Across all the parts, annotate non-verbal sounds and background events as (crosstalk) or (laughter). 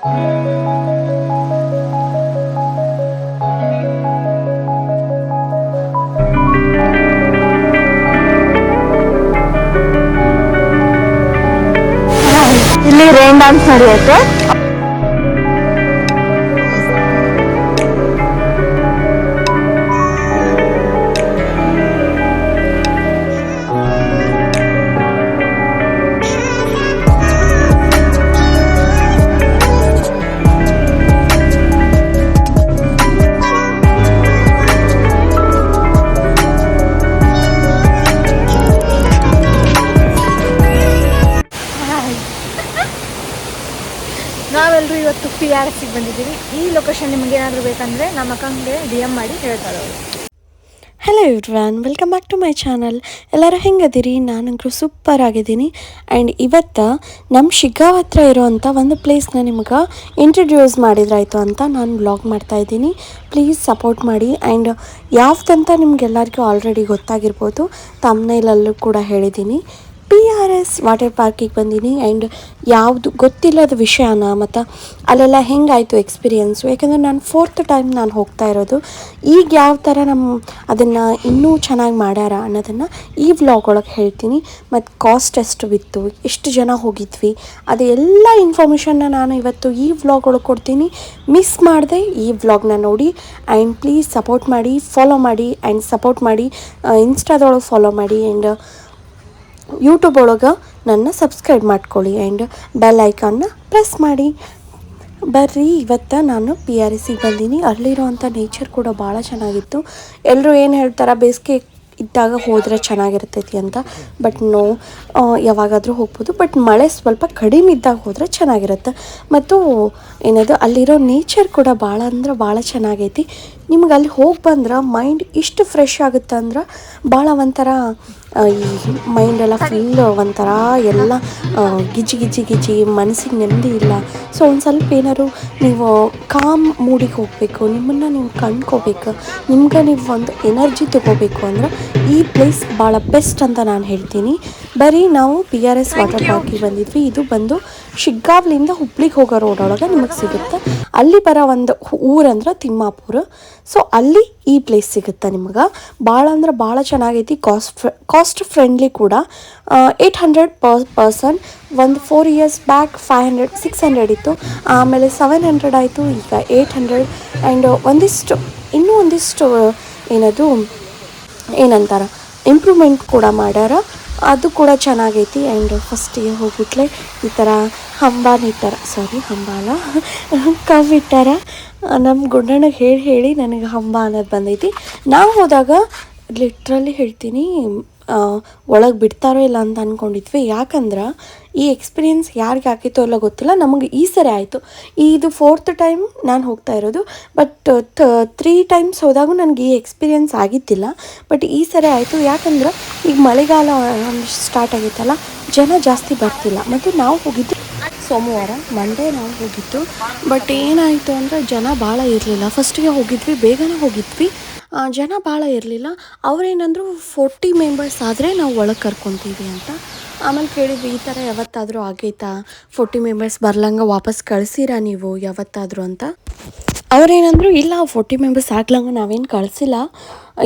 ಇಲ್ಲಿ rain dance ನಡೆಯುತ್ತೆ. ಏನಾದರೂ ಬೇಕಂದರೆ ನಮ್ಮ ಅಕ್ಕಂಗೆ ಡಿ ಎಂ ಮಾಡಿ ಹೇಳ್ತಾರೆ ಅವರು. Hello ಇವ್ರಾನ್ welcome back to my channel ಎಲ್ಲರೂ ಹೆಂಗದಿರಿ? ನಾನಂತೂ ಸೂಪರ್ ಆಗಿದ್ದೀನಿ. ಆ್ಯಂಡ್ ಇವತ್ತು ನಮ್ಮ ಶಿಗ್ಗಾವ್ ಹತ್ರ ಇರೋವಂಥ ಒಂದು ಪ್ಲೇಸ್ನ ನಿಮ್ಗೆ ಇಂಟ್ರಡ್ಯೂಸ್ ಮಾಡಿದ್ರಾಯಿತು ಅಂತ ನಾನು ಬ್ಲಾಗ್ ಮಾಡ್ತಾ ಇದ್ದೀನಿ. ಪ್ಲೀಸ್ ಸಪೋರ್ಟ್ ಮಾಡಿ. ಆ್ಯಂಡ್ ಯಾವ್ದಂತ ನಿಮ್ಗೆಲ್ಲರಿಗೂ ಆಲ್ರೆಡಿ ಗೊತ್ತಾಗಿರ್ಬೋದು. ತಮ್ಮನೇಲಲ್ಲೂ ಕೂಡ ಹೇಳಿದ್ದೀನಿ. ಪಿ ಆರ್ ಎಸ್ ವಾಟರ್ ಪಾರ್ಕಿಗೆ ಬಂದೀನಿ ಆ್ಯಂಡ್ ಯಾವುದು ಗೊತ್ತಿಲ್ಲದ ವಿಷಯನ ಮತ್ತು ಅಲ್ಲೆಲ್ಲ ಹೆಂಗಾಯಿತು ಎಕ್ಸ್ಪೀರಿಯೆನ್ಸು ಯಾಕಂದರೆ ನಾನು ಫೋರ್ತ್ ಟೈಮ್ ನಾನು ಹೋಗ್ತಾ ಇರೋದು. ಈಗ ಯಾವ ಥರ ನಮ್ಮ ಅದನ್ನು ಇನ್ನೂ ಚೆನ್ನಾಗಿ ಮಾಡ್ಯಾರ ಅನ್ನೋದನ್ನು ಈ ವ್ಲಾಗ್ ಒಳಗೆ ಹೇಳ್ತೀನಿ. ಮತ್ತು ಕಾಸ್ಟ್ ಎಷ್ಟು ಬಿತ್ತು, ಎಷ್ಟು ಜನ ಹೋಗಿದ್ವಿ, ಅದು ಎಲ್ಲ ಇನ್ಫಾರ್ಮೇಷನ್ನ ನಾನು ಇವತ್ತು ಈ ವ್ಲಾಗ್ ಒಳಗೆ ಕೊಡ್ತೀನಿ. ಮಿಸ್ ಮಾಡಿದೆ ಈ ವ್ಲಾಗ್ನ ನೋಡಿ ಆ್ಯಂಡ್ ಪ್ಲೀಸ್ ಸಪೋರ್ಟ್ ಮಾಡಿ ಫಾಲೋ ಮಾಡಿ ಆ್ಯಂಡ್ ಸಪೋರ್ಟ್ ಮಾಡಿ ಇನ್ಸ್ಟಾದೊಳಗೆ ಫಾಲೋ ಮಾಡಿ ಆ್ಯಂಡ್ ಯೂಟ್ಯೂಬ್ ಒಳಗೆ ನನ್ನ ಸಬ್ಸ್ಕ್ರೈಬ್ ಮಾಡ್ಕೊಳ್ಳಿ ಆ್ಯಂಡ್ ಬೆಲ್ ಐಕಾನ್ನ ಪ್ರೆಸ್ ಮಾಡಿ. ಬರ್ರಿ, ಇವತ್ತು ನಾನು ಪಿ ಆರ್ ಎಸ್ಸಿಗೆ ಬಂದೀನಿ. ಅಲ್ಲಿರೋವಂಥ ನೇಚರ್ ಕೂಡ ಭಾಳ ಚೆನ್ನಾಗಿತ್ತು. ಎಲ್ಲರೂ ಏನು ಹೇಳ್ತಾರೆ, ಬೇಸಿಗೆ ಇದ್ದಾಗ ಹೋದರೆ ಚೆನ್ನಾಗಿರ್ತೈತಿ ಅಂತ. ಬಟ್ ನೋ ಯಾವಾಗಾದರೂ ಹೋಗ್ಬೋದು. ಬಟ್ ಮಳೆ ಸ್ವಲ್ಪ ಕಡಿಮೆ ಇದ್ದಾಗ ಹೋದರೆ ಚೆನ್ನಾಗಿರುತ್ತೆ. ಮತ್ತು ಏನದು, ಅಲ್ಲಿರೋ ನೇಚರ್ ಕೂಡ ಭಾಳ ಅಂದ್ರೆ ಭಾಳ ಚೆನ್ನಾಗೈತಿ. ನಿಮ್ಗೆ ಅಲ್ಲಿ ಹೋಗಿ ಬಂದ್ರೆ ಮೈಂಡ್ ಇಷ್ಟು ಫ್ರೆಶ್ ಆಗುತ್ತೆ ಅಂದ್ರೆ ಭಾಳ ಒಂಥರ ಈ ಮೈಂಡೆಲ್ಲ ಫುಲ್ ಒಂಥರ ಎಲ್ಲ ಗಿಜಿ ಗಿಜಿ ಗಿಜಿ, ಮನಸ್ಸಿಗೆ ನೆಮ್ಮದಿ ಇಲ್ಲ. ಸೊ ಒಂದು ಸ್ವಲ್ಪ ಏನಾದ್ರು ನೀವು ಕಾಮ್ ಮೂಡಿಗೆ ಹೋಗಬೇಕು, ನಿಮ್ಮನ್ನು ನೀವು ಕಂಡ್ಕೋಬೇಕು, ನಿಮ್ಗೆ ನೀವು ಒಂದು ಎನರ್ಜಿ ತೊಗೋಬೇಕು ಅಂದ್ರೆ ಈ ಪ್ಲೇಸ್ ಭಾಳ ಬೆಸ್ಟ್ ಅಂತ ನಾನು ಹೇಳ್ತೀನಿ. ಬರೀ ನಾವು ಪಿ ಆರ್ ಎಸ್ ವಾಟರ್ ಪಾರ್ಕಿಗೆ ಬಂದಿದ್ವಿ. ಇದು ಬಂದು ಶಿಗ್ಗಾವ್ಲಿಂದ ಹುಬ್ಳಿಗೆ ಹೋಗೋ ರೋಡ್ ಒಳಗೆ ನಿಮಗೆ ಸಿಗುತ್ತೆ. ಅಲ್ಲಿ ಬರೋ ಒಂದು ಊರಂದ್ರೆ ತಿಮ್ಮಾಪುರ. ಸೊ ಅಲ್ಲಿ ಈ ಪ್ಲೇಸ್ ಸಿಗುತ್ತೆ ನಿಮ್ಗೆ. ಭಾಳ ಅಂದ್ರೆ ಭಾಳ ಚೆನ್ನಾಗೈತಿ. ಕಾಸ್ಟ್ ಕಾಸ್ಟ್ ಫ್ರೆಂಡ್ಲಿ ಕೂಡ. ಏಯ್ಟ್ ಹಂಡ್ರೆಡ್ ಪರ್ ಪರ್ಸನ್ ಒಂದು four years back five hundred six hundred ಇತ್ತು. ಆಮೇಲೆ ಸೆವೆನ್ ಹಂಡ್ರೆಡ್ ಆಯಿತು. ಈಗ ಏಯ್ಟ್ ಹಂಡ್ರೆಡ್ ಆ್ಯಂಡ್ ಒಂದಿಷ್ಟು ಇನ್ನೂ ಒಂದಿಷ್ಟು ಏನದು ಏನಂತಾರೆ ಇಂಪ್ರೂವ್ಮೆಂಟ್ ಕೂಡ ಮಾಡ್ಯಾರ. ಅದು ಕೂಡ ಚೆನ್ನಾಗೈತಿ. ಆ್ಯಂಡ್ ಫಸ್ಟಿಗೆ ಹೋಗ್ಬಿಟ್ಲೆ ಈ ಥರ ಹಂಬಾನ ಥರ ಸಾರಿ ಹಂಬಾಲ. ಇಟ್ಟಾರ ನಮ್ಮ ಗುಂಡಣ್ಣಗೆ ಹೇಳಿ ಹೇಳಿ ನನಗೆ ಹಂಬ ಅನ್ನೋದು ಬಂದೈತಿ. ನಾವು ಹೋದಾಗ ಲಿಟ್ರಲಿ ಹೇಳ್ತೀನಿ ಒಳಗೆ ಬಿಡ್ತಾರೋ ಇಲ್ಲ ಅಂತ ಅಂದ್ಕೊಂಡಿದ್ವಿ ಯಾಕಂದ್ರೆ ಈ ಎಕ್ಸ್ಪೀರಿಯೆನ್ಸ್ ಯಾರಿಗೆ ಆಗಿತ್ತು ಅಲ್ಲ ಗೊತ್ತಿಲ್ಲ, ನಮಗೆ ಈ ಸರಿ ಆಯಿತು. ಇದು ಫೋರ್ತ್ ಟೈಮ್ ನಾನು ಹೋಗ್ತಾ ಇರೋದು ಬಟ್ ತ್ರೀ ಟೈಮ್ಸ್ ಹೋದಾಗೂ ನನಗೆ ಈ ಎಕ್ಸ್ಪೀರಿಯನ್ಸ್ ಆಗಿದ್ದಿಲ್ಲ. ಬಟ್ ಈ ಸರಿ ಆಯಿತು, ಯಾಕಂದ್ರೆ ಈಗ ಮಳೆಗಾಲ ಸ್ಟಾರ್ಟ್ ಆಗಿತ್ತಲ್ಲ ಜನ ಜಾಸ್ತಿ ಬರ್ತಿಲ್ಲ. ಮತ್ತು ನಾವು ಹೋಗಿದ್ದು ಸೋಮವಾರ ಮಂಡೇ ನಾವು ಹೋಗಿದ್ದು. ಬಟ್ ಏನಾಯಿತು ಅಂದರೆ ಜನ ಭಾಳ ಇರಲಿಲ್ಲ. ಫಸ್ಟಿಗೆ ಹೋಗಿದ್ವಿ, ಬೇಗನೆ ಹೋಗಿದ್ವಿ. ಜನ ಭಾಳ ಇರಲಿಲ್ಲ. ಅವ್ರೇನಂದ್ರು ಫೋರ್ಟಿ ಮೆಂಬರ್ಸ್ ಆದರೆ ನಾವು ಒಳಗೆ ಕರ್ಕೊತೀವಿ ಅಂತ. ಆಮೇಲೆ ಕೇಳಿದ್ವಿ, ಈ ಥರ ಯಾವತ್ತಾದರೂ ಆಗೈತಾ? ಫೋರ್ಟಿ ಮೆಂಬರ್ಸ್ ಬರ್ಲಂಗೆ ವಾಪಸ್ ಕಳಿಸಿರಾ ನೀವು ಯಾವತ್ತಾದರೂ ಅಂತ? ಅವರೇನಂದ್ರು, ಇಲ್ಲ, ಫೋರ್ಟಿ ಮೆಂಬರ್ಸ್ ಆಗ್ಲಂಗೆ ನಾವೇನು ಕಳಿಸಿಲ್ಲ.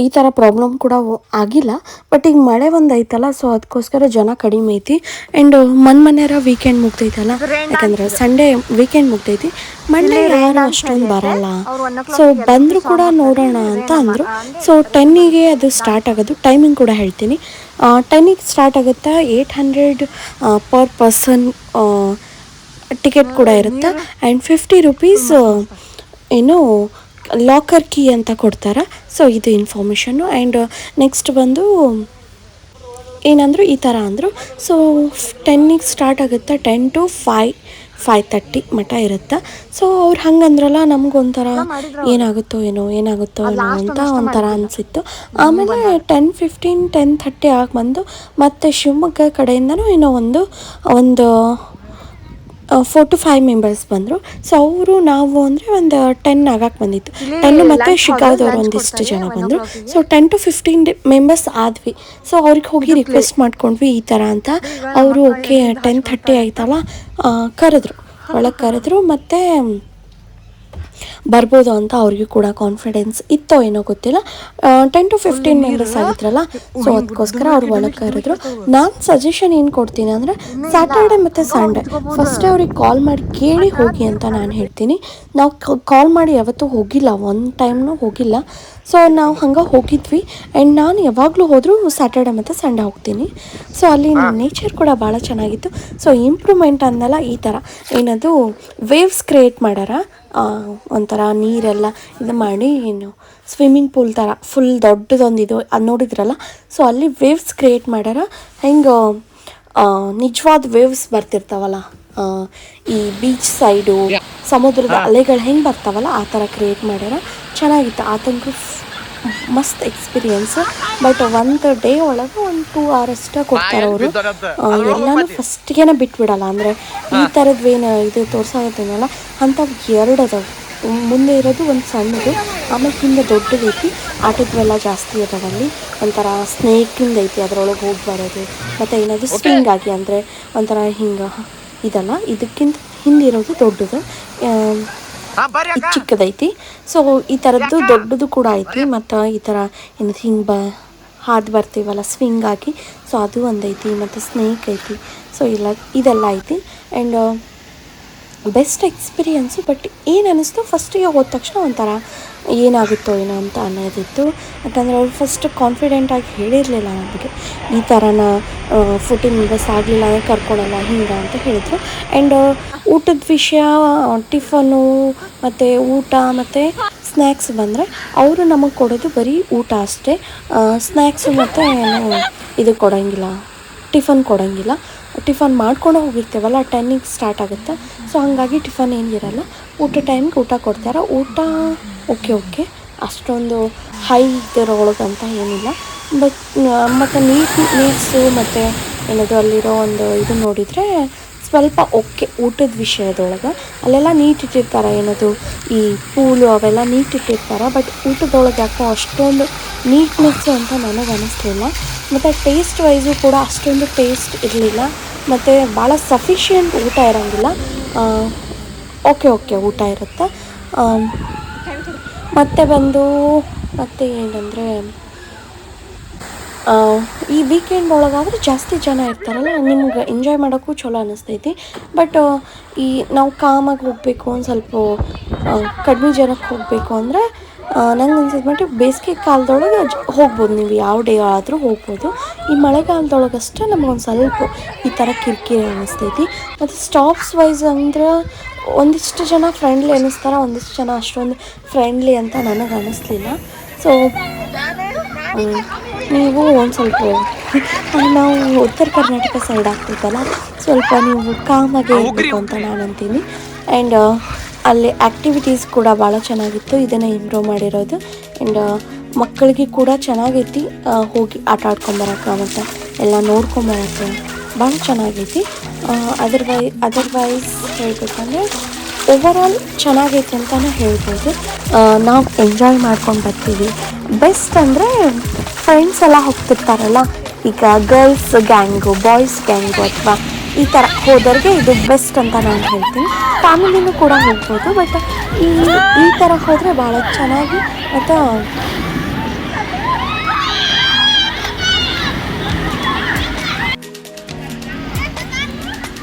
ಈ ಥರ ಪ್ರಾಬ್ಲಮ್ ಕೂಡ ಆಗಿಲ್ಲ. ಬಟ್ ಈಗ ಮಳೆ ಒಂದು ಐತಲ್ಲ ಸೊ ಅದಕ್ಕೋಸ್ಕರ ಜನ ಕಡಿಮೆ ಐತಿ. ಆ್ಯಂಡ್ ಮನ್ ಮನೆಯರ ವೀಕೆಂಡ್ ಮುಗ್ದೈತಲ್ಲ? ಯಾಕಂದ್ರೆ ಸಂಡೇ ವೀಕೆಂಡ್ ಮುಗ್ದೈತಿ. ಮಂಡೆ ಯಾರು ಅಷ್ಟೊಂದು ಬರಲ್ಲ. ಸೊ ಬಂದರು ಕೂಡ ನೋಡೋಣ ಅಂತ ಅಂದರು. ಸೊ ಟೆನ್ನಿಗೆ ಅದು ಸ್ಟಾರ್ಟ್ ಆಗೋದು. ಟೈಮಿಂಗ್ ಕೂಡ ಹೇಳ್ತೀನಿ. ಟೆನ್ನಿಗೆ ಸ್ಟಾರ್ಟ್ ಆಗುತ್ತೆ? Eight hundred per person ticket ಕೂಡ ಇರುತ್ತೆ? ಆ್ಯಂಡ್ ಫಿಫ್ಟಿ ರುಪೀಸ್ ಏನು ಲಾಕರ್ ಕೀ ಅಂತ ಕೊಡ್ತಾರೆ? ಸೊ ಇದು ಇನ್ಫಾರ್ಮೇಷನ್ನು ಆ್ಯಂಡ್ ನೆಕ್ಸ್ಟ್ ಬಂದು ಏನಂದ್ರು ಈ ಥರ ಅಂದರು. ಸೊ ಟೆನ್ನಿಗೆ ಸ್ಟಾರ್ಟ್ ಆಗುತ್ತೆ. Ten to fi five thirty ಮಟ ಇರುತ್ತೆ? ಸೊ ಅವ್ರು ಹಂಗಂದ್ರಲ್ಲ ನಮಗೊಂಥರ ಏನಾಗುತ್ತೋ ಏನೋ ಏನಾಗುತ್ತೋ ಏನೋ ಅಂತ ಒಂಥರ ಅನಿಸಿತ್ತು. ಆಮೇಲೆ ಟೆನ್ ಫಿಫ್ಟೀನ್ ಟೆನ್ ಥರ್ಟಿ ಆಗಿ ಬಂದು ಮತ್ತೆ ಶಿವಮೊಗ್ಗ ಕಡೆಯಿಂದನೂ ಏನೋ ಒಂದು ಒಂದು ಫೋರ್ ಟು ಫೈವ್ ಮೆಂಬರ್ಸ್ ಬಂದರು. ಸೊ ಅವರು ನಾವು ಅಂದರೆ ಒಂದು ಟೆನ್ ಆಗಕ್ಕೆ ಬಂದಿತ್ತು. ಟೆನ್ ಮತ್ತು ಶಿಕಾದವ್ರು ಒಂದಿಷ್ಟು ಜನ ಬಂದರು. So ten to fifteen members ಆದ್ವಿ. ಸೊ ಅವ್ರಿಗೆ ಹೋಗಿ ರಿಕ್ವೆಸ್ಟ್ ಮಾಡ್ಕೊಂಡ್ವಿ ಈ ಥರ ಅಂತ. ಅವರು ಓಕೆ ಟೆನ್ ಥರ್ಟಿ ಆಯ್ತಲ್ಲ? ಕರೆದ್ರು. ಒಳಗೆ ಕರೆದ್ರು ಮತ್ತು ಬರ್ಬೋದು ಅಂತ ಅವ್ರಿಗೂ ಕೂಡ ಕಾನ್ಫಿಡೆನ್ಸ್ ಇತ್ತೋ ಏನೋ ಗೊತ್ತಿಲ್ಲ. ಟೆನ್ ಟು ಫಿಫ್ಟೀನ್ ಮೆಂಬರ್ಸ್ ಆಗಿದ್ರಲ್ಲ ಸೊ ಅದಕ್ಕೋಸ್ಕರ ಅವ್ರು ಒಳಗೆ ಕರೆದ್ರು. ನಾನು ಸಜೆಷನ್ ಏನು ಕೊಡ್ತೀನಿ ಅಂದರೆ ಸ್ಯಾಟರ್ಡೆ ಮತ್ತು ಸಂಡೇ ಫಸ್ಟೇ ಅವ್ರಿಗೆ ಕಾಲ್ ಮಾಡಿ ಕೇಳಿ ಹೋಗಿ ಅಂತ ನಾನು ಹೇಳ್ತೀನಿ. ನಾವು ಕಾಲ್ ಮಾಡಿ ಯಾವತ್ತೂ ಹೋಗಿಲ್ಲ ಒನ್ ಟೈಮ್ನೂ ಹೋಗಿಲ್ಲ. ಸೊ ನಾವು ಹಂಗೆ ಹೋಗಿದ್ವಿ. ಆ್ಯಂಡ್ ನಾನು ಯಾವಾಗಲೂ ಹೋದರೂ ಸ್ಯಾಟರ್ಡೆ ಮತ್ತು ಸಂಡೇ ಹೋಗ್ತೀನಿ. ಸೊ ಅಲ್ಲಿ ನೇಚರ್ ಕೂಡ ಭಾಳ ಚೆನ್ನಾಗಿತ್ತು. ಸೊ ಇಂಪ್ರೂವ್ಮೆಂಟ್ ಅಂದಲ್ಲ ಈ ಥರ ಏನದು ವೇವ್ಸ್ ಕ್ರಿಯೇಟ್ ಮಾಡ್ಯಾರ ಒಂಥರ ನೀರೆಲ್ಲ ಇದು ಮಾಡಿ ಏನು ಸ್ವಿಮ್ಮಿಂಗ್ ಪೂಲ್ ಥರ ಫುಲ್ ದೊಡ್ಡದೊಂದು ಇದು ಅದು ನೋಡಿದ್ರಲ್ಲ? ಸೊ ಅಲ್ಲಿ ವೇವ್ಸ್ ಕ್ರಿಯೇಟ್ ಮಾಡ್ಯಾರ ಹೆಂಗೆ ನಿಜವಾದ ವೇವ್ಸ್ ಬರ್ತಿರ್ತಾವಲ್ಲ? ಈ ಬೀಚ್ ಸೈಡು ಸಮುದ್ರದ ಅಲೆಗಳು ಹೆಂಗೆ ಬರ್ತಾವಲ್ಲ ಆ ಥರ ಕ್ರಿಯೇಟ್ ಮಾಡ್ಯಾರ. ಚೆನ್ನಾಗಿತ್ತು. ಆತಂಕ ಮಸ್ತ್ ಎಕ್ಸ್ಪೀರಿಯನ್ಸ್ ಬಟ್ ಒಂದು ಡೇ ಒಳಗೆ ಒಂದು ಟೂ ಅವರ್ ಅಷ್ಟೇ ಕೊಡ್ತಾರೆ ಅವರು. ಎಲ್ಲಾನು ಫಸ್ಟ್ಗೆನ ಬಿಟ್ಬಿಡಲ್ಲ. ಅಂದರೆ ಈ ಥರದ್ವೇನು ಇದು ತೋರ್ಸಾಗತ್ತೇನಲ್ಲ ಅಂಥವು ಎರಡು ಅದಾವೆ. ಮುಂದೆ ಇರೋದು ಒಂದು ಸಣ್ಣದು ಆಮೇಲೆ ಹಿಂದೆ ದೊಡ್ಡದೈತಿ ಆಟದ್ವೆಲ್ಲ ಜಾಸ್ತಿ ಅದಾವಲ್ಲಿ ಒಂಥರ ಸ್ನೇಕಿಂದ ಐತಿ. ಅದರೊಳಗೆ ಹೋಗಿ ಬರೋದು. ಮತ್ತು ಏನಾದರೂ ಸ್ವಿಂಗ್ ಆಗಿ ಅಂದರೆ ಒಂಥರ ಹಿಂಗೆ. ಇದಲ್ಲ ಇದಕ್ಕಿಂತ ಹಿಂದಿರೋದು ದೊಡ್ಡದು. ಇದು ಚಿಕ್ಕದೈತಿ. ಸೊ ಈ ಥರದ್ದು ದೊಡ್ಡದು ಕೂಡ ಐತಿ. ಮತ್ತು ಈ ಥರ ಏನು ಹಿಂಗೆ ಬ ಹಾದು ಬರ್ತೀವಲ್ಲ ಸ್ವಿಂಗ್ ಆಗಿ ಸೊ ಅದು ಒಂದೈತಿ ಮತ್ತು ಸ್ನೇಕ್ ಐತಿ. ಸೊ ಇಲ್ಲ ಇದೆಲ್ಲ ಐತಿ. ಆ್ಯಂಡ್ ಬೆಸ್ಟ್ ಎಕ್ಸ್ಪೀರಿಯನ್ಸು ಬಟ್ ಏನು ಅನ್ನಿಸ್ತು ಫಸ್ಟಿಗೆ ಹೋದ ತಕ್ಷಣ ಒಂಥರ ಏನಾಗುತ್ತೋ ಏನೋ ಅಂತ ಅನ್ನೋದಿತ್ತು. ಯಾಕಂದರೆ ಅವ್ರು ಫಸ್ಟ್ ಕಾನ್ಫಿಡೆಂಟಾಗಿ ಹೇಳಿರಲಿಲ್ಲ ನಮಗೆ, ಈ ಥರನ ಫುಟಿಂಗ್ ಮೆಂಬರ್ಸ್ ಆಗಲಿಲ್ಲ ಅಂದರೆ ಕರ್ಕೊಳಲ್ಲ, ಹಿಂಗೆ ಅಂತ ಹೇಳಿದರು. ಆ್ಯಂಡ್ ಊಟದ ವಿಷಯ, ಟಿಫನು, ಮತ್ತು ಊಟ, ಮತ್ತು ಸ್ನ್ಯಾಕ್ಸ್ ಬಂದರೆ ಅವರು ನಮಗೆ ಕೊಡೋದು ಬರೀ ಊಟ ಅಷ್ಟೇ. ಸ್ನ್ಯಾಕ್ಸು ಮತ್ತು ಇದು ಕೊಡೋಂಗಿಲ್ಲ, ಟಿಫನ್ ಕೊಡೋಂಗಿಲ್ಲ. ಟಿಫನ್ ಮಾಡ್ಕೊಂಡು ಹೋಗಿರ್ತೀವಲ್ಲ ಟೈಮಿಂಗ್ ಸ್ಟಾರ್ಟ್ ಆಗುತ್ತೆ. ಸೊ ಹಾಗಾಗಿ ಟಿಫನ್ ಏನಿರಲ್ಲ ಊಟ ಟೈಮ್ಗೆ ಊಟ ಕೊಡ್ತಾರೆ. ಊಟ ಓಕೆ ಓಕೆ ಅಷ್ಟೊಂದು ಹೈ ಇದರೊಳಗಂತ ಏನಿಲ್ಲ. ಬಟ್ ಮತ್ತು ನೀಟ್ ನೀಟ್ಸು ಮತ್ತು ಏನದು ಅಲ್ಲಿರೋ ಒಂದು ಇದು ನೋಡಿದರೆ ಸ್ವಲ್ಪ ಓಕೆ ಊಟದ ವಿಷಯದೊಳಗೆ, ಅಲ್ಲೆಲ್ಲ ನೀಟ್ ಇಟ್ಟಿರ್ತಾರೆ ಏನದು, ಈ ಪೂಲು ಅವೆಲ್ಲ ನೀಟ್ ಇಟ್ಟಿರ್ತಾರೆ ಬಟ್ ಊಟದೊಳಗೆ ಯಾಕೋ ಅಷ್ಟೊಂದು ನೀಟ್ನೆಸ್ಸು ಅಂತ ನನಗೆ ಅನ್ನಿಸ್ಲಿಲ್ಲ ಮತ್ತು ಟೇಸ್ಟ್ ವೈಸು ಕೂಡ ಅಷ್ಟೊಂದು ಟೇಸ್ಟ್ ಇರಲಿಲ್ಲ. ಮತ್ತು ಭಾಳ ಸಫಿಷಿಯೆಂಟ್ ಊಟ ಇರೋಂಗಿಲ್ಲ. ಓಕೆ ಓಕೆ, ಊಟ ಇರುತ್ತೆ. ಮತ್ತು ಬಂದು, ಮತ್ತು ಏನಂದರೆ ಈ ವೀಕೆಂಡ್ ಒಳಗಾದರೆ ಜಾಸ್ತಿ ಜನ ಇರ್ತಾರಲ್ಲ, ನಿಮ್ಗೆ ಎಂಜಾಯ್ ಮಾಡೋಕ್ಕೂ ಚಲೋ ಅನ್ನಿಸ್ತೈತಿ ಬಟ್ ಈ ನಾವು ಕಾಮಾಗಿ ಹೋಗಬೇಕು ಒಂದು ಸ್ವಲ್ಪ ಕಡಿಮೆ ಜನಕ್ಕೆ ಹೋಗಬೇಕು ಅಂದರೆ ನಂಗೆ ಅನ್ಸಿದ ಮಟ್ಟಿಗೆ ಬೇಸಿಗೆ ಕಾಲದೊಳಗೆ ಹೋಗ್ಬೋದು ನೀವು, ಯಾವ ಡೇ ಆದರೂ ಹೋಗ್ಬೋದು. ಈ ಮಳೆಗಾಲದೊಳಗಷ್ಟೇ ನಮಗೊಂದು ಸ್ವಲ್ಪ ಈ ಥರ ಕಿರಿಕಿರಿ ಅನ್ನಿಸ್ತೈತಿ ಮತ್ತು ಸ್ಟಾಪ್ಸ್ ವೈಸ್ ಅಂದ್ರೆ ಒಂದಿಷ್ಟು ಜನ ಫ್ರೆಂಡ್ಲಿ ಅನ್ನಿಸ್ತಾರೆ, ಒಂದಿಷ್ಟು ಜನ ಅಷ್ಟೊಂದು ಫ್ರೆಂಡ್ಲಿ ಅಂತ ನನಗೆ ಅನ್ನಿಸ್ಲಿಲ್ಲ ಸೊ. ನೀವು ಒಂದು ಸ್ವಲ್ಪ ನಾವು ಉತ್ತರ ಕರ್ನಾಟಕ ಸೈಡ್ ಆಗ್ತಿತ್ತಲ್ಲ ಸ್ವಲ್ಪ ನೀವು ಕಾಮಾಗೆ ಇರಬೇಕು ಅಂತ ನಾನು ಅಂತೀನಿ ಆ್ಯಂಡ್ ಅಲ್ಲಿ ಆ್ಯಕ್ಟಿವಿಟೀಸ್ ಕೂಡ ಭಾಳ ಚೆನ್ನಾಗಿತ್ತು ಇದನ್ನು ಇಂಪ್ರೂವ್ ಮಾಡಿರೋದು. ಆ್ಯಂಡ್ ಮಕ್ಕಳಿಗೆ ಕೂಡ ಚೆನ್ನಾಗೈತಿ ಹೋಗಿ ಆಟ ಆಡ್ಕೊಂಬರಕ್ಕೆ ಮತ್ತು ಎಲ್ಲ ನೋಡ್ಕೊಂಬರಕ್ಕೆ ಭಾಳ ಚೆನ್ನಾಗೈತಿ. ಅದರ್ವೈ ಅದರ್ವೈಸ್ ಹೇಳ್ಬೇಕಂದ್ರೆ ಆಲ್ ಚೆನ್ನಾಗೈತಿ ಅಂತಲೇ ಹೇಳ್ಬೋದು. ನಾವು ಎಂಜಾಯ್ ಮಾಡ್ಕೊಂಡು ಬರ್ತೀವಿ. ಬೆಸ್ಟ್ ಅಂದರೆ ಫ್ರೆಂಡ್ಸ್ ಎಲ್ಲ ಹೋಗ್ತಿರ್ತಾರಲ್ಲ, ಈಗ ಗರ್ಲ್ಸ್ ಗ್ಯಾಂಗು ಬಾಯ್ಸ್ ಗ್ಯಾಂಗು ಅಥವಾ ಈ ಥರ ಹೋದವ್ರಿಗೆ ಇದು ಬೆಸ್ಟ್ ಅಂತ ನಾನು ಹೇಳ್ತೀನಿ. ಫ್ಯಾಮಿಲಿನೂ ಕೂಡ ಹೋಗ್ಬೋದು ಬಟ್ ಈ ಈ ಥರ ಹೋದರೆ ಭಾಳ ಚೆನ್ನಾಗಿ ಮತ್ತು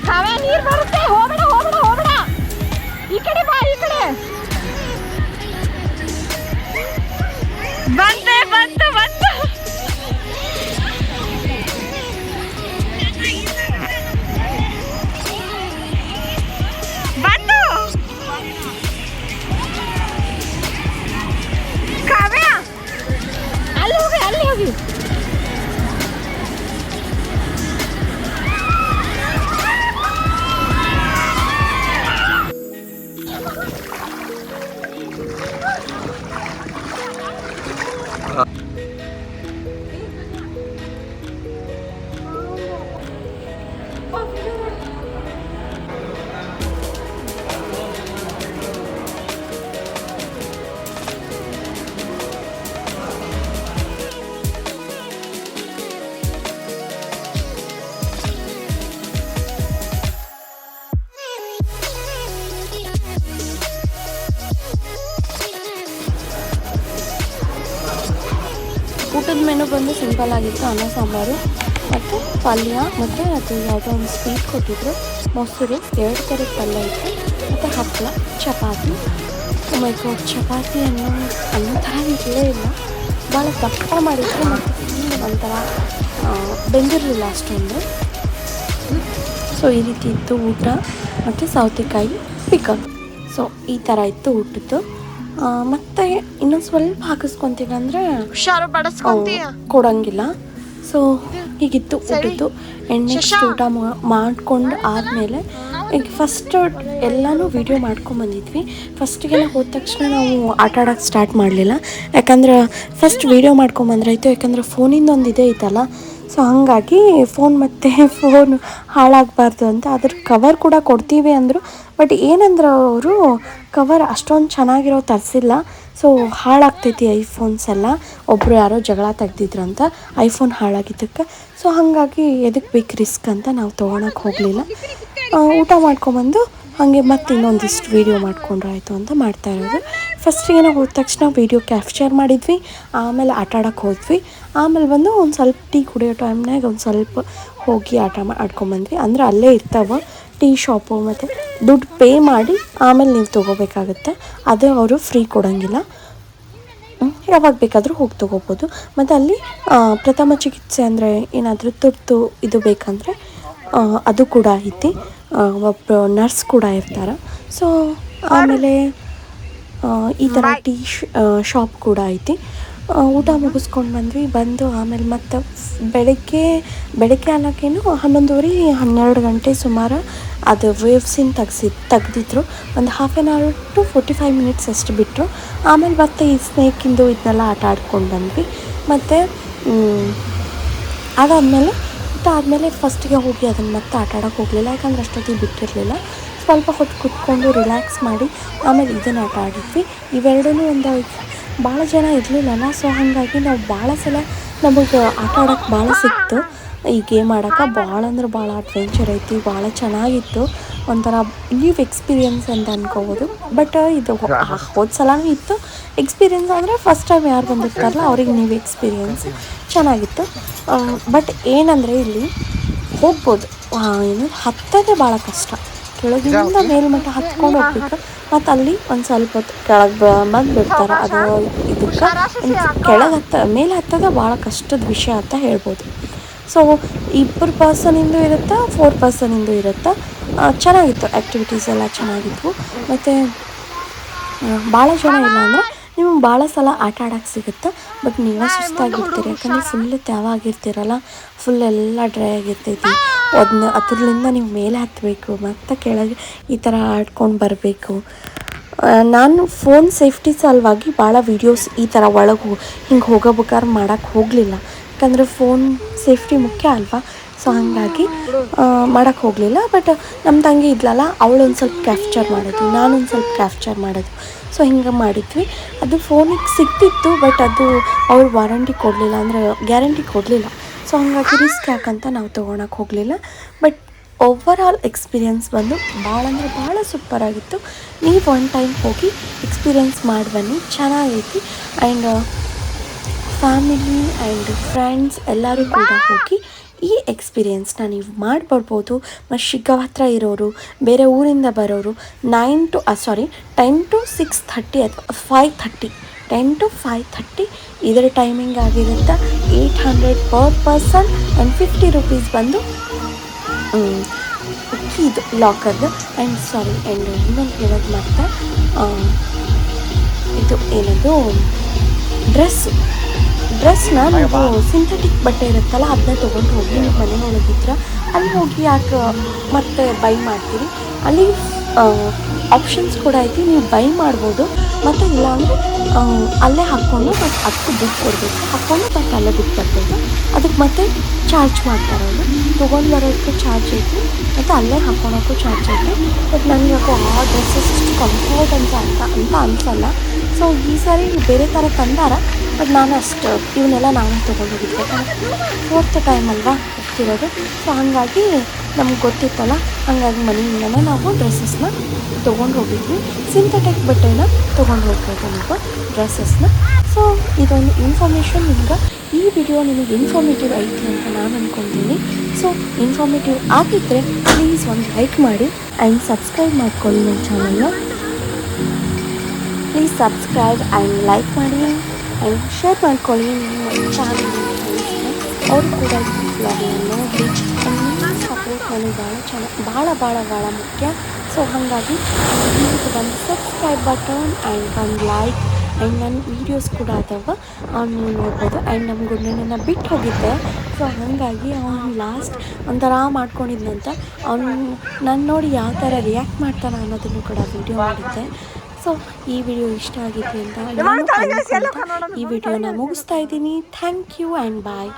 ಕಾವ್ಯ 감사합니다. ಊಟದ ಮೆನು ಬಂದು ಸಿಂಪಲ್ ಆಗಿತ್ತು, ಅನ್ನ, ಸಾಂಬಾರು ಮತ್ತು ಪಲ್ಯ ಮತ್ತು ಅದು ಯಾವುದೋ ಒಂದು ಸ್ವೀಟ್ ಕೊಟ್ಟಿದ್ರು. ಮೊಸರು, ಎರಡು ಥರದ ಪಲ್ಯ ಇತ್ತು, ಮತ್ತು ಹಪ್ಪಳ, ಚಪಾತಿ. ಮೈಕೋಟ್ ಚಪಾತಿ ಅನ್ನೋ ಥರ ಇರಲೇ ಇಲ್ಲ. ಭಾಳ ದಪ್ಪ ಮಾಡಿದ್ರು, ಮತ್ತು ಒಂಥರ ಬೆಂದಿರಲಿಲ್ಲ ಅಷ್ಟೊಂದು. ಸೊ ಈ ರೀತಿ ಇತ್ತು ಊಟ. ಮತ್ತು ಸೌತೆಕಾಯಿ ಪಿಕಪ್ ಸೊ ಈ ಥರ ಇತ್ತು ಊಟದ್ದು. ಮತ್ತೆ ಇನ್ನೊಂದು ಸ್ವಲ್ಪ ಹಾಕಿಸ್ಕೊಂತೀವಿ ಅಂದ್ರೆ ಹುಷಾರು ಕೊಡಂಗಿಲ್ಲ. ಸೊ ಹೀಗಿತ್ತು ಊಟದ್ದು. ಎಣ್ಣೆ ಊಟ ಮಾಡ್ಕೊಂಡು ಆದ್ಮೇಲೆ ಈಗ ಫಸ್ಟ್ ಎಲ್ಲನೂ ವಿಡಿಯೋ ಮಾಡ್ಕೊಂಬಂದಿದ್ವಿ. ಫಸ್ಟಿಗೆ ಹೋದ ತಕ್ಷಣ ನಾವು ಆಟ ಆಡೋಕ್ಕೆ ಸ್ಟಾರ್ಟ್ ಮಾಡಲಿಲ್ಲ. ಯಾಕಂದ್ರೆ ಫಸ್ಟ್ ವಿಡಿಯೋ ಮಾಡ್ಕೊಂಬಂದ್ರಾಯ್ತು. ಯಾಕಂದ್ರೆ ಫೋನಿಂದ ಒಂದು ಇದೇ ಐತಲ್ಲ? ಸೊ ಹಾಗಾಗಿ ಫೋನ್ ಮತ್ತು ಫೋನ್ (laughs) ಹಾಳಾಗಬಾರ್ದು ಅಂತ ಅದ್ರ ಕವರ್ ಕೂಡ ಕೊಡ್ತೀವಿ ಅಂದರು. ಬಟ್ ಏನಂದ್ರೆ ಅವರು ಕವರ್ ಅಷ್ಟೊಂದು ಚೆನ್ನಾಗಿರೋ ತರಿಸಿಲ್ಲ. ಸೊ ಹಾಳಾಗ್ತೈತಿ ಐಫೋನ್ಸ್ ಎಲ್ಲ. ಒಬ್ಬರು ಯಾರೋ ಜಗಳ ತೆಗ್ದಿದ್ರಂತ ಐಫೋನ್ ಹಾಳಾಗಿದ್ದಕ್ಕೆ. ಸೊ ಹಾಗಾಗಿ ಎದಕ್ಕೆ ಬೇಕು ರಿಸ್ಕ್ ಅಂತ ನಾವು ತೊಗೊಳಕ್ಕೆ ಹೋಗಲಿಲ್ಲ. ಊಟ ಮಾಡ್ಕೊಂಬಂದು ಹಾಗೆ ಮತ್ತೆ ಇನ್ನೊಂದಿಷ್ಟು ವೀಡಿಯೋ ಮಾಡ್ಕೊಂಡ್ರಾಯ್ತು ಅಂತ ಮಾಡ್ತಾ ಇರೋದು. ಫಸ್ಟಿಗೆ ನಾವು ಹೋದ ತಕ್ಷಣ ವೀಡಿಯೋ ಕ್ಯಾಪ್ಚರ್ ಮಾಡಿದ್ವಿ. ಆಮೇಲೆ ಆಟ ಆಡೋಕ್ಕೆ ಹೋದ್ವಿ. ಆಮೇಲೆ ಬಂದು ಒಂದು ಸ್ವಲ್ಪ ಟೀ ಕುಡಿಯೋ ಟೈಮ್ನಾಗ ಒಂದು ಸ್ವಲ್ಪ ಹೋಗಿ ಆಟ ಮಾ ಆಡ್ಕೊಂಬಂದ್ವಿ. ಅಂದ್ರೆ ಅಲ್ಲೇ ಇರ್ತಾವ ಟೀ ಶಾಪು ಮತ್ತು ದುಡ್ಡು ಪೇ ಮಾಡಿ ಆಮೇಲೆ ನೀವು ತೊಗೋಬೇಕಾಗತ್ತೆ. ಅದು ಅವರು ಫ್ರೀ ಕೊಡೋಂಗಿಲ್ಲ. ಯಾವಾಗ ಬೇಕಾದರೂ ಹೋಗಿ ತೊಗೋಬೋದು. ಮತ್ತು ಅಲ್ಲಿ ಪ್ರಥಮ ಚಿಕಿತ್ಸೆ ಅಂದರೆ ಏನಾದರೂ ತುರ್ತು ಇದು ಬೇಕಂದರೆ ಅದು ಕೂಡ ಐತಿ. ಒಬ್ಬ ಒಬ್ಬರು ನರ್ಸ್ ಕೂಡ ಇರ್ತಾರೆ. ಸೊ ಆಮೇಲೆ ಈ ಥರ ಟೀ ಶಾಪ್ ಕೂಡ ಐತಿ. ಊಟ ಮುಗಿಸ್ಕೊಂಡು ಬಂದ್ವಿ. ಬಂದು ಆಮೇಲೆ ಮತ್ತೆ ಬೆಳಗ್ಗೆ ಬೆಳಗ್ಗೆ ಅನ್ನೋಕ್ಕೇನು ಹನ್ನೊಂದುವರೆ, ಹನ್ನೆರಡು ಗಂಟೆ ಸುಮಾರು ಅದು ವೇವ್ಸಿನ ತೆಗ್ಸಿ, ತೆಗ್ದಿದ್ರು. ಒಂದು half an hour to forty five minutes ಅಷ್ಟು ಬಿಟ್ಟರು ಆಮೇಲೆ ಮತ್ತೆ ಈ ಸ್ನೇಕಿಂದು ಇದನ್ನೆಲ್ಲ ಆಟ ಆಡ್ಕೊಂಡು ಬಂದ್ವಿ. ಮತ್ತು ಅದಾದಮೇಲೆ ಊಟ ಆದಮೇಲೆ ಫಸ್ಟಿಗೆ ಹೋಗಿ ಅದನ್ನು ಮತ್ತೆ ಆಟ ಆಡೋಕೆ ಹೋಗಲಿಲ್ಲ. ಯಾಕಂದ್ರೆ ಅಷ್ಟೊತ್ತಿಗೆ ಬಿಟ್ಟಿರಲಿಲ್ಲ. ಸ್ವಲ್ಪ ಹೊತ್ತು ಕುತ್ಕೊಂಡು ರಿಲ್ಯಾಕ್ಸ್ ಮಾಡಿ ಆಮೇಲೆ ಇದನ್ನು ಆಟ ಆಡಿದ್ವಿ. ಇವೆರಡೂ ಒಂದು ಭಾಳ ಜನ ಇರಲಿಲ್ಲಲ್ಲ ಸೊ ಹಾಗಾಗಿ ನಾವು ಭಾಳ ಸಲ ನಮಗೆ ಆಟ ಆಡೋಕ್ಕೆ ಭಾಳ ಸಿಕ್ತು. ಈ ಗೇಮ್ ಆಡೋಕೆ ಭಾಳ ಅಂದ್ರೆ ಭಾಳ ಅಡ್ವೆಂಚರ್ ಐತಿ ಭಾಳ ಚೆನ್ನಾಗಿತ್ತು. ಒಂಥರ ನ್ಯೂ ಎಕ್ಸ್ಪೀರಿಯನ್ಸ್ ಅಂತ ಅನ್ಕೋಬೋದು. ಬಟ್ ಇದು ಹೋದ ಸಲನೂ ಇತ್ತು. ಎಕ್ಸ್ಪೀರಿಯನ್ಸ್ ಅಂದರೆ ಫಸ್ಟ್ ಟೈಮ್ ಯಾರು ಬಂದಿರ್ತಾರಲ್ಲ ಅವ್ರಿಗೆ ನ್ಯೂ ಎಕ್ಸ್ಪೀರಿಯನ್ಸ್ ಚೆನ್ನಾಗಿತ್ತು. ಬಟ್ ಏನಂದರೆ ಇಲ್ಲಿ ಹೋಗ್ಬೋದು. ಏನು ಹತ್ತೋದೇ ಭಾಳ ಕಷ್ಟ. ಕೆಳಗಿಂದ ಮೇಲ್ಮಟ್ಟ ಹತ್ಕೊಂಡು ಹೋಗ್ಬೇಕು. ಮತ್ತು ಅಲ್ಲಿ ಒಂದು ಸ್ವಲ್ಪ ಹೊತ್ತು ಕೆಳಗೆ ಬಂದು ಬಿಡ್ತಾರೆ. ಅದು ಇದಕ್ಕೆ ಕೆಳಗೆ ಹತ್ತ ಮೇಲೆ ಹತ್ತದ ಭಾಳ ಕಷ್ಟದ ವಿಷಯ ಅಂತ ಹೇಳ್ಬೋದು. ಸೊ ಇಬ್ಬರು ಪರ್ಸನಿಂದು ಇರುತ್ತೆ ಫೋರ್ ಪರ್ಸನಿಂದು ಇರುತ್ತೆ? ಇರುತ್ತ ಚೆನ್ನಾಗಿತ್ತು. ಆ್ಯಕ್ಟಿವಿಟೀಸ್ ಎಲ್ಲ ಚೆನ್ನಾಗಿತ್ತು ಮತ್ತು ಭಾಳ ಜನ ಇಲ್ಲ ಅಂದ್ರೆ ನಿಮಗೆ ಭಾಳ ಸಲ ಆಟ ಆಡಕ್ಕೆ ಸಿಗುತ್ತೆ? ಬಟ್ ನೀವೇ ಸುಸ್ತಾಗಿರ್ತೀರಿ. ಯಾಕಂದರೆ ಫುಲ್ ತ್ಯಾವಾಗಿರ್ತೀರಲ್ಲ ಫುಲ್ ಎಲ್ಲ ಡ್ರೈ ಆಗಿರ್ತೈತಿ. ಅದನ್ನ ಅದರಿಂದ ನೀವು ಮೇಲೆ ಹತ್ತಬೇಕು ಮತ್ತೆ ಕೆಳಗೆ ಈ ಥರ ಆಡ್ಕೊಂಡು ಬರಬೇಕು. ನಾನು ಫೋನ್ ಸೇಫ್ಟಿ ಸಲುವಾಗಿ ಭಾಳ ವೀಡಿಯೋಸ್ ಈ ಥರ ಒಳಗೆ ಹಿಂಗೆ ಹೋಗೋಬೇಕಾದ್ರೆ ಮಾಡೋಕ್ಕೆ ಹೋಗಲಿಲ್ಲ. ಯಾಕಂದರೆ ಫೋನ್ ಸೇಫ್ಟಿ ಮುಖ್ಯ ಅಲ್ವಾ? ಸೊ ಹಾಗಾಗಿ ಮಾಡೋಕ್ಕೆ ಹೋಗಲಿಲ್ಲ. ಬಟ್ ನಮ್ಮ ತಂಗಿ ಇದ್ಲಲ್ಲ, ಅವಳು ಒಂದು ಸ್ವಲ್ಪ ಕ್ಯಾಪ್ಚರ್ ಮಾಡೋದು ನಾನೊಂದು ಸ್ವಲ್ಪ ಕ್ಯಾಪ್ಚರ್ ಮಾಡೋದು ಸೊ ಹಿಂಗೆ ಮಾಡಿದ್ವಿ. ಅದು ಫೋನಿಗೆ ಸಿಕ್ತಿತ್ತು ಬಟ್ ಅದು ಅವ್ರು ವಾರಂಟಿ ಕೊಡಲಿಲ್ಲ. ಅಂದರೆ ಗ್ಯಾರಂಟಿ ಕೊಡಲಿಲ್ಲ. ಸೊ ಹಂಗಾಗಿ ರಿಸ್ಕ್ ಯಾಕಂತ ನಾವು ತೊಗೊಳಕ್ಕೆ ಹೋಗಲಿಲ್ಲ. ಬಟ್ ಓವರ್ ಆಲ್ ಎಕ್ಸ್ಪೀರಿಯನ್ಸ್ ಬಂದು ಭಾಳ ಅಂದರೆ ಭಾಳ ಸೂಪರ್ ಆಗಿತ್ತು. ನೀವು ಒನ್ ಟೈಮ್ ಹೋಗಿ ಎಕ್ಸ್ಪೀರಿಯೆನ್ಸ್ ಮಾಡಿ ಬನ್ನಿ. ಚೆನ್ನಾಗೈತಿ. ಆ್ಯಂಡ್ ಫ್ಯಾಮಿಲಿ ಆ್ಯಂಡ್ ಫ್ರೆಂಡ್ಸ್ ಎಲ್ಲರೂ ಕೂಡ ಹೋಗಿ ಈ ಎಕ್ಸ್ಪೀರಿಯೆನ್ಸ್ನ ನೀವು ಮಾಡಿಬರ್ಬೋದು ಮತ್ತು ಶಿಗ್ಗಾವ್ ಹತ್ರ ಇರೋರು, ಬೇರೆ ಊರಿಂದ ಬರೋರು nine to sorry ten to six thirty ಅಥವಾ five thirty ten to five thirty ಇದರ ಟೈಮಿಂಗ್ ಆಗಿರುತ್ತೆ. Eight hundred per person and fifty rupees ಬಂದು ಇದು ಲಾಕರ್ದು ಆ್ಯಂಡ್ ಸಾರಿ ಆ್ಯಂಡ್ ಇನ್ನೊಂದು ಹೇಳೋದು ಮತ್ತೆ ಇದು ಏನದು? ಡ್ರೆಸ್ಸು ಡ್ರೆಸ್ನ ನೀವು ಸಿಂಥೆಟಿಕ್ ಬಟ್ಟೆ ಇರುತ್ತಲ್ಲ ಅದನ್ನ ತೊಗೊಂಡು ಹೋಗಿ ನಿಮ್ಮ ಮನೆ ಒಳಗಿದ್ರೆ ಅಲ್ಲಿ ಹೋಗಿ ಯಾಕೆ ಮತ್ತೆ ಬೈ ಮಾಡ್ತೀರಿ? ಅಲ್ಲಿ ಆಪ್ಷನ್ಸ್ ಕೂಡ ಐತಿ. ನೀವು ಬೈ ಮಾಡ್ಬೋದು. ಮತ್ತು ಇಲ್ಲಾಂದರೆ ಅಲ್ಲೇ ಹಾಕ್ಕೊಂಡು ಮತ್ತು ಅದಕ್ಕೂ ದುಡ್ಡು ಕೊಡಬೇಕು ಹಾಕ್ಕೊಂಡು ಮತ್ತು ಅಲ್ಲೇ ದುಡ್ಡು ಬರ್ಬೋದು ಅದಕ್ಕೆ ಮತ್ತೆ ಚಾರ್ಜ್ ಮಾಡ್ತಾರೆ ಅವರು ತೊಗೊಂಡು ಬರೋದಕ್ಕೂ ಚಾರ್ಜ್ ಐತಿ. ಮತ್ತು ಅಲ್ಲೇ ಹಾಕ್ಕೊಳಕ್ಕೂ ಚಾರ್ಜ್ ಐತಿ. ಬಟ್ ನನಗೆ ಯಾಕೋ ಆ ಡ್ರೆಸ್ಸಸ್ ಇಷ್ಟು ಕಂಫರ್ಟ್ ಅಂತ ಅಂತ ಅಂತ ಅನಿಸಲ್ಲ. ಸೊ ಈ ಸಾರಿ ಬೇರೆ ಥರ ತಂದಾರ ಬಟ್ ನಾನು ಅಷ್ಟು, ಇವನ್ನೆಲ್ಲ ನಾನು ಯಾಕಂದರೆ ಫೋರ್ತ್ ಟೈಮ್ ಅಲ್ವಾ? ಹೋಗ್ತಿರೋದು ಸೊ ಹಾಗಾಗಿ ನಮ್ಗೆ ಗೊತ್ತಿತ್ತಲ್ಲ, ಹಾಗಾಗಿ ಮನೆಯಿಂದನೇ ನಾವು ಡ್ರೆಸ್ಸಸ್ನ ತೊಗೊಂಡು ಹೋಗಿದ್ವಿ. ಸಿಂಥೆಟಿಕ್ ಬಟ್ಟೆನ ತೊಗೊಂಡು ಹೋಗ್ಬೋದು ನೀವು ಡ್ರೆಸ್ಸಸ್ನ ಸೊ ಇದೊಂದು ಇನ್ಫಾರ್ಮೇಷನ್ ನಿಮ್ಗೆ. ಈ ವಿಡಿಯೋ ನಿಮಗೆ ಇನ್ಫಾರ್ಮೇಟಿವ್ ಐತಿ ಅಂತ ನಾನು ಅಂದ್ಕೊತೀನಿ ಸೊ ಇನ್ಫಾರ್ಮೇಟಿವ್ ಆಗಿದ್ದರೆ ಪ್ಲೀಸ್ ಒಂದು ಲೈಕ್ ಮಾಡಿ ಆ್ಯಂಡ್ ಸಬ್ಸ್ಕ್ರೈಬ್ ಮಾಡ್ಕೊಳ್ಳಿ ನನ್ನ ಚಾನಲ್ನ ಪ್ಲೀಸ್ ಸಬ್ಸ್ಕ್ರೈಬ್ ಆ್ಯಂಡ್ ಲೈಕ್ ಮಾಡಿ ಆ್ಯಂಡ್ ಶೇರ್ ಮಾಡ್ಕೊಳ್ಳಿ ನಿಮ್ಮ ಚಾನಲ್ ಅವರು ಕೂಡ ಈ ಬ್ಲಾಗ್ನ ನೋಡಿ ಸಪೋರ್ಟ್ ನನಗೆ ಭಾಳ ಚೆನ್ನಾಗಿ ಭಾಳ ಭಾಳ ಭಾಳ ಮುಖ್ಯ. ಸೊ ಹಾಗಾಗಿ ಇದಕ್ಕೆ ಒಂದು ಸಬ್ಸ್ಕ್ರೈಬ್ ಬಟನ್ ಆ್ಯಂಡ್ ಒಂದು ಲೈಕ್ ಆ್ಯಂಡ್ ನನ್ನ ವೀಡಿಯೋಸ್ ಕೂಡ ಅದಾವ. ಅವ್ನು ನೀವು ನೋಡ್ಬೋದು. ಆ್ಯಂಡ್ ನಮ್ಮ ಗುಂಡನನ್ನು ಬಿಟ್ಟು ಹೋಗಿದ್ದೆ. ಸೊ ಹಾಗಾಗಿ ಅವನು ಲಾಸ್ಟ್ ಒಂಥರ ಮಾಡ್ಕೊಂಡಿದ್ನಂತ. ಅವನು ನನ್ನ ನೋಡಿ ಯಾವ ಥರ ರಿಯಾಕ್ಟ್ ಮಾಡ್ತಾನೆ ಅನ್ನೋದನ್ನು ಕೂಡ ವೀಡಿಯೋ ಮಾಡಿದ್ದೆ. ಸೊ ಈ ವಿಡಿಯೋ ಇಷ್ಟ ಆಗಿದೆ ಅಂತ ನಾನು ಈ ವಿಡಿಯೋನ ಮುಗಿಸ್ತಾ ಇದ್ದೀನಿ. Thank you and bye